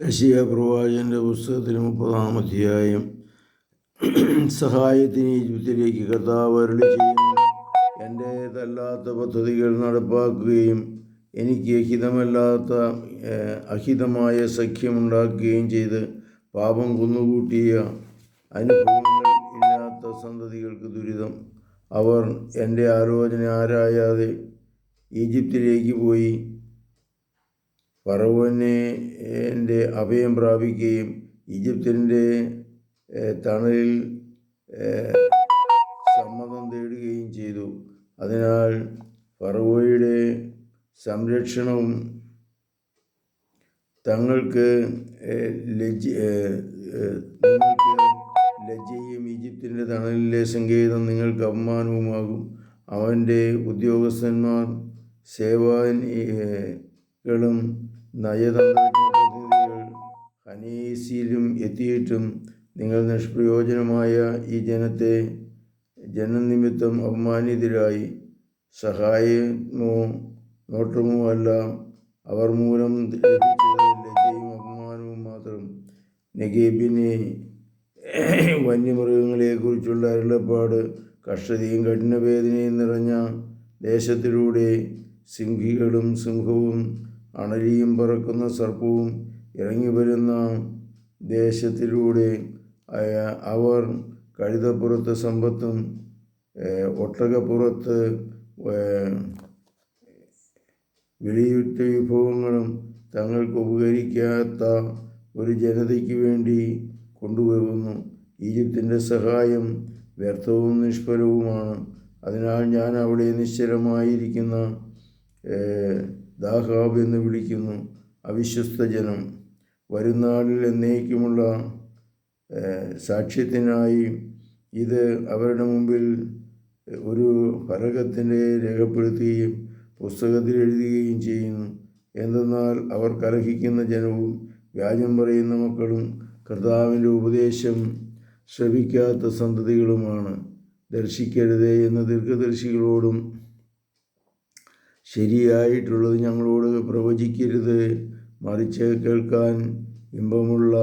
യശിയ പ്രവാചന്റെ പുസ്തകത്തിൽ മുപ്പതാം അധ്യായം. സഹായത്തിന് ഈജിപ്തിലേക്ക് കർത്താവ് അരുളി ചെയ്യുന്നു. എന്റേതല്ലാത്ത പദ്ധതികൾ നടപ്പാക്കുകയും എനിക്ക് ഹിതമല്ലാത്ത അഹിതമായ സഖ്യമുണ്ടാക്കുകയും ചെയ്ത് പാപം കുന്നുകൂട്ടിയ അനുഭവങ്ങൾ ഇല്ലാത്ത സന്തതികൾക്ക് ദുരിതം. അവർ എന്റെ ആലോചന ആരായാതെ ഈജിപ്തിലേക്ക് പോയി ഫറവോനെ അഭയം പ്രാപിക്കുകയും ഈജിപ്തിന്റെ തണലിൽ സമ്മതം തേടുകയും ചെയ്തു. അതിനാൽ ഫറവോയുടെ സംരക്ഷണവും തങ്ങൾക്ക് ലജ്ജ നിങ്ങൾക്ക് ലജ്ജയും ഈജിപ്തിന്റെ തണലിലെ സങ്കേതം നിങ്ങൾക്ക് അപമാനവുമാകും. അവന്റെ ഉദ്യോഗസ്ഥന്മാർ സേവാനികളും നയതന്ത്രജ്ഞ പ്രതിനിധികൾ ഹനീസിലും എത്തിയിട്ടും നിങ്ങൾ നിഷ്പ്രയോജനമായ ഈ ജനത്തെ ജനനിമിത്തം അപമാനിതരായി സഹായമോ നോട്ടമോ അല്ല. അവർ മൂലം ലജ്ജയും അപമാനവും മാത്രം നഗീബിനെ വന്യമൃഗങ്ങളെക്കുറിച്ചുള്ള അരുളപ്പാട് കഷ്ടതയും കഠിനവേദനയും നിറഞ്ഞ ദേശത്തിലൂടെ സിംഹികളും സിംഹവും അണലിയും പറക്കുന്ന സർപ്പവും ഇറങ്ങി വരുന്ന ദേശത്തിലൂടെ അവർ കഴുതപ്പുറത്ത് സമ്പത്തും ഒട്ടകപ്പുറത്ത് വിളിയുറ്റ വിഭവങ്ങളും തങ്ങൾക്ക് ഉപകരിക്കാത്ത ഒരു ജനതയ്ക്ക് വേണ്ടി കൊണ്ടുപോകുന്നു. ഈജിപ്തിന്റെ സഹായം വ്യർത്ഥവും നിഷ്ഫലവുമാണ്. അതിനാൽ ഞാൻ അവിടെ നിശ്ചലമായിരിക്കുന്ന ദാഹാബ് എന്ന് വിളിക്കുന്നു. അവിശ്വസ്തജനം. വരുന്നാളിൽ എന്നേക്കുമുള്ള സാക്ഷ്യത്തിനായി ഇത് അവരുടെ മുമ്പിൽ ഒരു ഫലകത്തിന്റെ രേഖപ്പെടുത്തുകയും പുസ്തകത്തിൽ എഴുതുകയും ചെയ്യുന്നു. എന്തെന്നാൽ അവർ കലഹിക്കുന്ന ജനവും വ്യാജം പറയുന്ന മക്കളും കർത്താവിന്റെ ഉപദേശം ശ്രവിക്കാത്ത സന്തതികളുമാണ്. ദർശിക്കരുതേ എന്ന ദീർഘദർശികളോടും ശരിയായിട്ടുള്ളത് ഞങ്ങളോട് പ്രവചിക്കരുത്. മറിച്ച് കേൾക്കാൻ ഇമ്പമുള്ള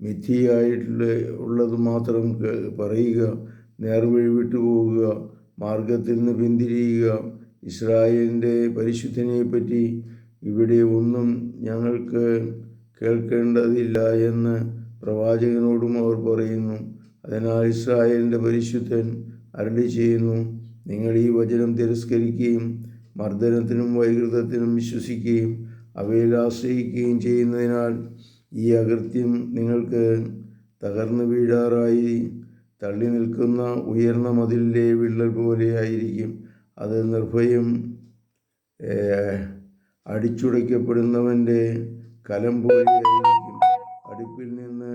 മിഥിയായിട്ടുള്ള ഉള്ളത് മാത്രം പറയുക. നേർവഴി വിട്ടുപോകുക മാർഗത്തിൽ നിന്ന് പിന്തിരിയുക. ഇസ്രായേലിന്റെ പരിശുദ്ധനെ പറ്റി ഇവിടെ ഒന്നും ഞങ്ങൾക്ക് കേൾക്കേണ്ടതില്ല എന്ന് പ്രവാചകനോടും അവർ പറയുന്നു. അതിനാൽ ഇസ്രായേലിന്റെ പരിശുദ്ധൻ അരളി ചെയ്യുന്നു നിങ്ങൾ ഈ വചനം തിരസ്കരിക്കുകയും മർദ്ദനത്തിനും വൈകൃതത്തിനും വിശ്വസിക്കുകയും അവയിൽ ആശ്രയിക്കുകയും ചെയ്യുന്നതിനാൽ ഈ അകൃത്യം നിങ്ങൾക്ക് തകർന്നു വീഴാറായി. തള്ളി നിൽക്കുന്ന ഉയർന്ന മതിലിലെ വിള്ളൽ പോലെയായിരിക്കും അത് നിർഭയം അടിച്ചുടയ്ക്കപ്പെടുന്നവന്റെ കലം പോലെയായിരിക്കും അടുപ്പിൽ നിന്ന്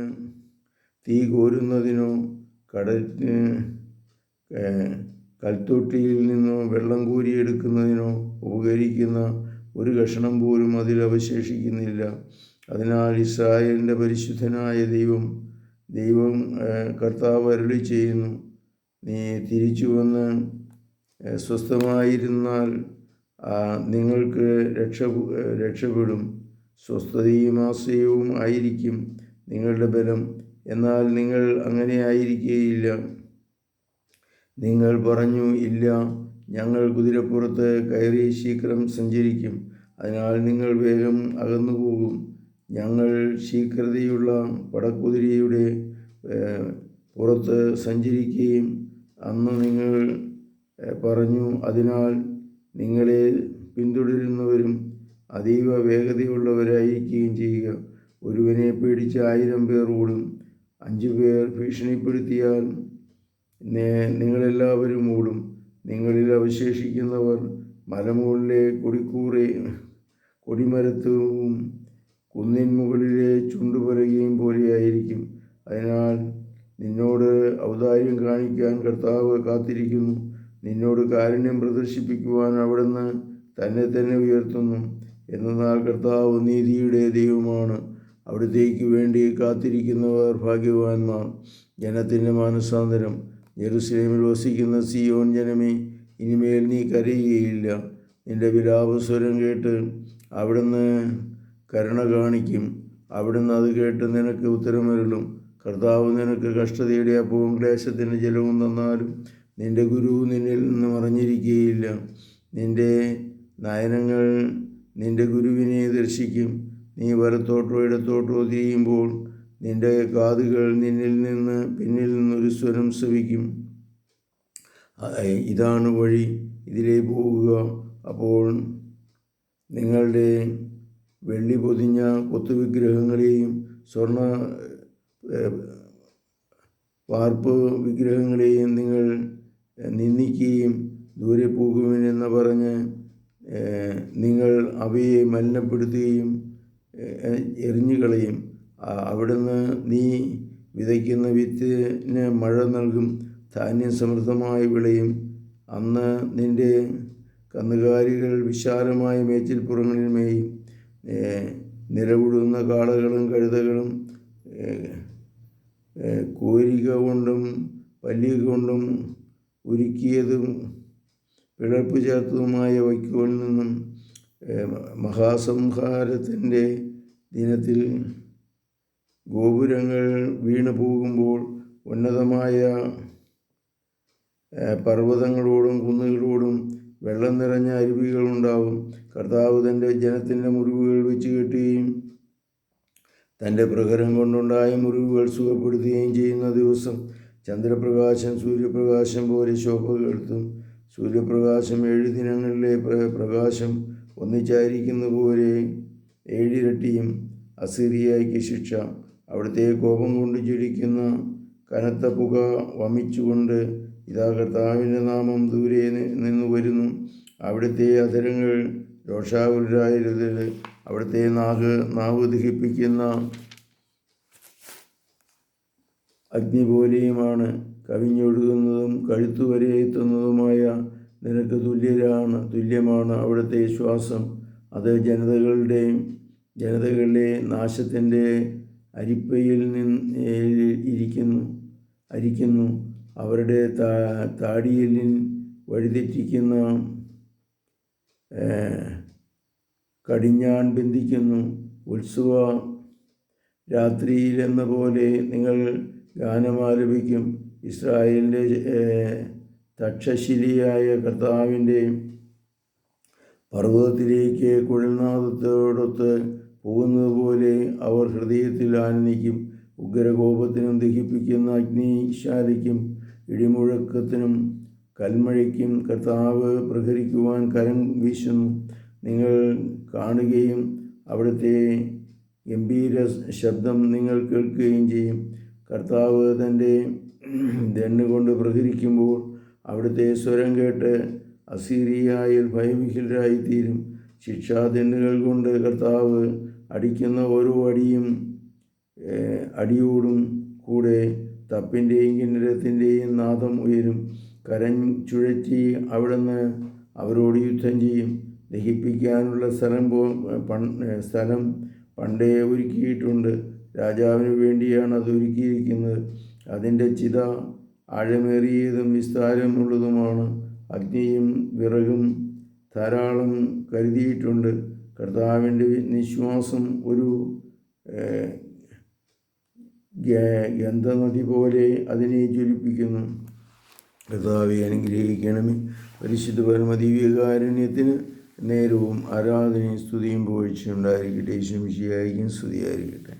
തീ കോരുന്നതിനോ കടലിന് കൽത്തൊട്ടിയിൽ നിന്നോ വെള്ളം കോരിയെടുക്കുന്നതിനോ ഉപകരിക്കുന്ന ഒരു കഷണം പോലും അതിൽ അവശേഷിക്കുന്നില്ല. അതിനാൽ ഇസ്രായേലിന്റെ പരിശുദ്ധനായ ദൈവം ദൈവം കർത്താവ് അരുളി ചെയ്യുന്നു. നീ തിരിച്ചു വന്ന് സ്വസ്ഥമായിരുന്നാൽ നിങ്ങൾക്ക് രക്ഷ രക്ഷപ്പെടും. സ്വസ്ഥതയും ആശ്രയവും ആയിരിക്കും നിങ്ങളുടെ ബലം. എന്നാൽ നിങ്ങൾ അങ്ങനെ ആയിരിക്കുകയില്ല നിങ്ങൾ പറഞ്ഞു ഇല്ല ഞങ്ങൾ കുതിരപ്പുറത്ത് കയറി ശീഘ്രം സഞ്ചരിക്കും. അതിനാൽ നിങ്ങൾ വേഗം അകന്നു പോകും ഞങ്ങൾ ശീഘ്രതയുള്ള പടക്കുതിരയുടെ പുറത്ത് സഞ്ചരിക്കുകയും അന്ന് നിങ്ങൾ പറഞ്ഞു അതിനാൽ നിങ്ങളെ പിന്തുടരുന്നവരും അതീവ വേഗതയുള്ളവരായിരിക്കുകയും ചെയ്യുക. ഒരുവനെ പേടിച്ച് ആയിരം പേർ ഓടും. അഞ്ചു പേർ ഭീഷണിപ്പെടുത്തിയാൽ നിങ്ങളെല്ലാവരും ഓടും നിങ്ങളിൽ അവശേഷിക്കുന്നവർ മലമുകളിലെ കൊടിക്കൂറെ കൊടിമരത്തും കുന്നിൻ മുകളിലെ ചുണ്ടുപലകയും പോലെയായിരിക്കും. അതിനാൽ നിന്നോട് ഔദാര്യം കാണിക്കാൻ കർത്താവ് കാത്തിരിക്കുന്നു. നിന്നോട് കാരുണ്യം പ്രദർശിപ്പിക്കുവാൻ അവിടുന്ന് തന്നെ തന്നെ ഉയർത്തുന്നു. എന്നാൽ കർത്താവ് നീതിയുടെ ദൈവമാണ്. അവിടത്തേക്ക് വേണ്ടി കാത്തിരിക്കുന്നവർ ഭാഗ്യവാന്മാർ. ജനത്തിന്റെ മാനസാന്തരം. ജെറുസലേമിൽ വസിക്കുന്ന സിയോൻ ജനമേ ഇനിമേൽ നീ കരയുകയില്ല. നിന്റെ വിലാപസ്വരം കേട്ട് അവിടുന്ന് കരുണ കാണിക്കും. അവിടുന്ന് അത് കേട്ട് നിനക്ക് ഉത്തരമരുളും. കർത്താവ് നിനക്ക് കഷ്ടതയുടെ അപ്പവും ക്ലേശത്തിന്റെ ജലവും തന്നാലും നിന്റെ ഗുരു നിന്നിൽ നിന്ന് മറഞ്ഞിരിക്കുകയില്ല. നിന്റെ നയനങ്ങൾ നിന്റെ ഗുരുവിനെ ദർശിക്കും. നീ വലത്തോട്ടോ ഇടത്തോട്ടോ തിരിയുമ്പോൾ നിന്റെ കാതുകൾ നിന്നിൽ നിന്ന് പിന്നിൽ നിന്നൊരു സ്വരം ശ്രവിക്കും. ഇതാണ് വഴി. ഇതിലേ പോവുക അപ്പോൾ നിങ്ങളുടെ വെള്ളി പൊതിഞ്ഞ കൊത്തുവിഗ്രഹങ്ങളെയും സ്വർണ വാർപ്പ് വിഗ്രഹങ്ങളെയും നിങ്ങൾ നിന്ദിക്കുകയും ദൂരെ പോകുമെന്ന് പറഞ്ഞ് നിങ്ങൾ അവയെ മലിനപ്പെടുത്തുകയും എറിഞ്ഞുകളയും. അവിടുന്ന് നീ വിതയ്ക്കുന്ന വിത്തിന് മഴ നൽകും ധാന്യം സമൃദ്ധമായി വിളയും. അന്ന് നിന്റെ കന്നുകാലികൾ വിശാലമായ മേച്ചിൽപ്പുറങ്ങളിൽ മേയും. നിലവിടുന്ന കാളകളും കഴുതകളും കോരിക കൊണ്ടും പല്ലിക കൊണ്ടും ഉരുക്കിയതും പിളർപ്പ് ചേർത്തതുമായ വൈക്കോലിൽ നിന്നും മഹാസംഹാരത്തിന്റെ ദിനത്തിൽ ഗോപുരങ്ങൾ വീണു പോകുമ്പോൾ ഉന്നതമായ പർവതങ്ങളോടും കുന്നുകളോടും വെള്ളം നിറഞ്ഞ അരുവികളുണ്ടാവും. കർത്താവ് തന്റെ ജനത്തിന്റെ മുറിവുകൾ വെച്ച് കെട്ടുകയും തന്റെ പ്രഹരം കൊണ്ടുണ്ടായ മുറിവുകൾ സുഖപ്പെടുത്തുകയും ചെയ്യുന്ന ദിവസം ചന്ദ്രപ്രകാശം സൂര്യപ്രകാശം പോലെ ശോഭ കേൾത്തും. സൂര്യപ്രകാശം ഏഴ് ദിനങ്ങളിലെ പ്ര- പ്രകാശം ഒന്നിച്ചായിരിക്കുന്ന പോലെ ഏഴിരട്ടിയും അസീറിയയ്ക്ക് ശിക്ഷ. അവിടുത്തെ കോപം കൊണ്ട് ജ്വലിക്കുന്ന കനത്ത പുക വമിച്ചുകൊണ്ട് ഇതാ കർത്താവിന്റെ നാമം ദൂരെ നിന്ന് വരുന്നു. അവിടുത്തെ അധരങ്ങൾ രോഷാകുലരായിരുന്നത് അവിടുത്തെ നാഗ് നാവ് ദഹിപ്പിക്കുന്ന അഗ്നി പോലെയുമാണ് കവിഞ്ഞൊഴുകുന്നതും കഴുത്തുവരെ എത്തുന്നതുമായ നിനക്ക് തുല്യരാണ് തുല്യമാണ് അവിടുത്തെ ശ്വാസം. അത് ജനതകളുടെയും ജനതകളിലെ നാശത്തിന്റെ അരിപ്പയിൽ നിന്ന് ഇരിക്കുന്നു അരിക്കുന്നു. അവരുടെ താ താടിയലിൻ വഴിതെറ്റിക്കുന്ന. കടിഞ്ഞാൺ ബന്ധിക്കുന്നു. ഉത്സവ രാത്രിയിലെന്ന പോലെ നിങ്ങൾ ഗാനമാലപിക്കും ഇസ്രായേലിന്റെ ഏഹ്, തക്ഷശിലിയായ കർത്താവിന്റെ പർവതത്തിലേക്ക് കുഴൽനാദത്തോടൊത്ത് പോകുന്നത് പോലെ അവർ ഹൃദയത്തിൽ ആനന്ദിക്കും ഉഗ്രകോപത്തിനും ദഹിപ്പിക്കുന്ന അഗ്നിശാലിക്കും ഇടിമുഴക്കത്തിനും കൽമഴയ്ക്കും കർത്താവ് പ്രഹരിക്കുവാൻ കരം വീശുന്നു. നിങ്ങൾ കാണുകയും അവിടുത്തെ ഗംഭീര ശബ്ദം നിങ്ങൾ കേൾക്കുകയും ചെയ്യും. കർത്താവ് തന്റെ ദണ്ണ് പ്രഹരിക്കുമ്പോൾ അവിടുത്തെ സ്വരം കേട്ട് അസീരിയായിൽ ഭയവിഹ്വലരായിത്തീരും. ശിക്ഷാദണ്ഡുകൾ കൊണ്ട് കർത്താവ് അടിക്കുന്ന ഓരോ അടിയും അടിയോടും കൂടെ തപ്പിന്റെയും കിന്നരത്തിന്റെയും നാദം ഉയരും. കരം ചുഴറ്റി അവിടുന്ന് അവരോട് യുദ്ധം ചെയ്യും. ദഹിപ്പിക്കാനുള്ള സ്ഥലം പോ സ്ഥലം പണ്ടേ ഒരുക്കിയിട്ടുണ്ട്. രാജാവിന് വേണ്ടിയാണ് അത് ഒരുക്കിയിരിക്കുന്നത്. അതിന്റെ ചിത ആഴമേറിയതും വിസ്താരമുള്ളതുമാണ്. അഗ്നിയും വിറകും ധാരാളം കരുതിയിട്ടുണ്ട്. കർത്താവിന്റെ നിശ്വാസം ഒരു ഗന്ധനദി പോലെ അതിനെ ജ്വലിപ്പിക്കുന്നു. കർത്താവെ അനുഗ്രഹിക്കണമേ. പരിശുദ്ധ പരമദിവ്യകാരുണ്യത്തിന് നേരവും ആരാധനയും സ്തുതിയും പോഴ്ചയുണ്ടായിരിക്കട്ടെ ശംശിയായിരിക്കും സ്തുതിയായിരിക്കട്ടെ.